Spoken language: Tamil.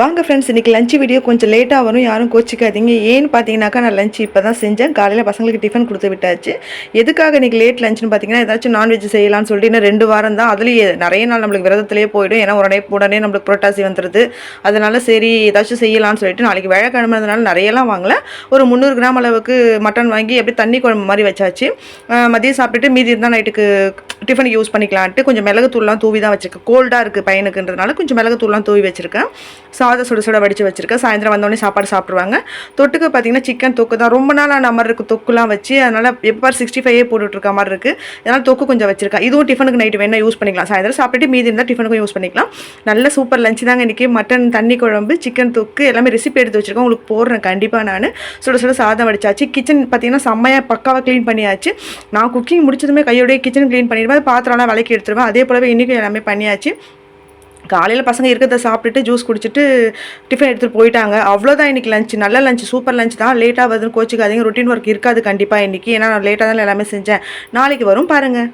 வாங்க ஃப்ரெண்ட்ஸ் இன்றைக்கி லஞ்ச் வீடியோ கொஞ்சம் லேட்டாக வரும். யாரும் கோச்சிக்காதீங்க. ஏன்னு பார்த்தீங்கன்னாக்கா நான் லஞ்ச் இப்போ தான் செஞ்சேன். காலையில் பசங்களுக்கு டிஃபன் கொடுத்து விட்டாச்சு. எதுக்காக இன்றைக்கி லேட் லஞ்ச்னு பார்த்தீங்கன்னா ஏதாச்சும் நான்வெஜ் செய்யலாம்னு சொல்லிட்டு இன்னும் ரெண்டு வாரம் தான். அதுலேயே நிறைய நாள் நம்மளுக்கு விரதத்துலேயே போயிடும். ஏன்னா உடனே உடனே நம்மளுக்கு புரட்டாசி வந்துடுது அதனால் சரி ஏதாச்சும் செய்யலாம்னு சொல்லிட்டு நாளைக்கு வேலைக்கிழமைனால நிறையலாம் வாங்கல. ஒரு முந்நூறு கிராம் அளவுக்கு மட்டன் வாங்கி அப்படியே தண்ணி குழம்பு மாதிரி வச்சாச்சு. மதியம் சாப்பிட்டுட்டு மீதி இருந்தால் நைட்டுக்கு டிஃபனுக்கு யூஸ் பண்ணிக்கலான்ட்டு கொஞ்சம் மிளகுத்தூள்லாம் தூவி தான் வச்சிருக்கேன். கோல்டாக இருக்குது பையனுக்குன்றதுனால கொஞ்சம் மிளகுத்தூள்லாம் தூவி வச்சிருக்கேன். சாதம் சுட சுட வடித்து வச்சிருக்கேன். சாயந்தரம் வந்தோடனே சாப்பாடு சாப்பிடுவாங்க. தொட்டுக்கு பார்த்தீங்கன்னா சிக்கன் தொக்கு தான். ரொம்ப நாள் ஆன மாதிரி இருக்குது தொக்குலாம் வச்சு. அதனால் எப்போ சிக்ஸ்டி ஃபைவே போட்டுட்ருக்க மாதிரி இருக்குது அதனால் தொக்கு கொஞ்சம் வச்சிருக்கேன். இதுவும் டிஃபனுக்கு நைட்டு வேணால் யூஸ் பண்ணிக்கலாம். சாயந்தரம் சாப்பிட்டுட்டு மீதி இருந்தால் டிஃபனுக்கும் யூஸ் பண்ணிக்கலாம். நல்ல சூப்பர் லஞ்ச் தாங்க இன்றைக்கி மட்டன் தண்ணி குழம்பு சிக்கன் தொக்கு எல்லாமே ரெசிபி எடுத்து வச்சிருக்கேன். உங்களுக்கு போடுறேன். கண்டிப்பாக நான். சுட சுட சாதம் வடிச்சாச்சு. கிச்சன் பார்த்தீங்கன்னா செம்மையாக பக்காவாக க்ளீன் பண்ணியாச்சு. நான் குக்கிங் முடிச்சதுமே கையோடய கிச்சன் க்ளீன் பண்ணிடுவேன். பாத்திரம்லாம் விளக்கி எடுத்துருவேன். அதே போலவே இன்றைக்கும் எல்லாமே பண்ணியாச்சு. காலையில் பசங்க இருக்கிறத சாப்பிட்டுட்டு ஜூஸ் குடிச்சிட்டு டிஃபன் எடுத்துகிட்டு போயிட்டாங்க. அவ்வளோதான் இன்றைக்கி லஞ்ச் நல்ல லஞ்ச் சூப்பர் லஞ்ச் தான். லேட்டாக வருதுன்னு கோச்சிக்காதீங்க. ரொட்டீன் ஒர்க் இருக்காது கண்டிப்பாக இன்றைக்கி ஏன்னா நான் லேட்டாக தான் எல்லாமே செஞ்சேன். நாளைக்கு வரும் பாருங்கள்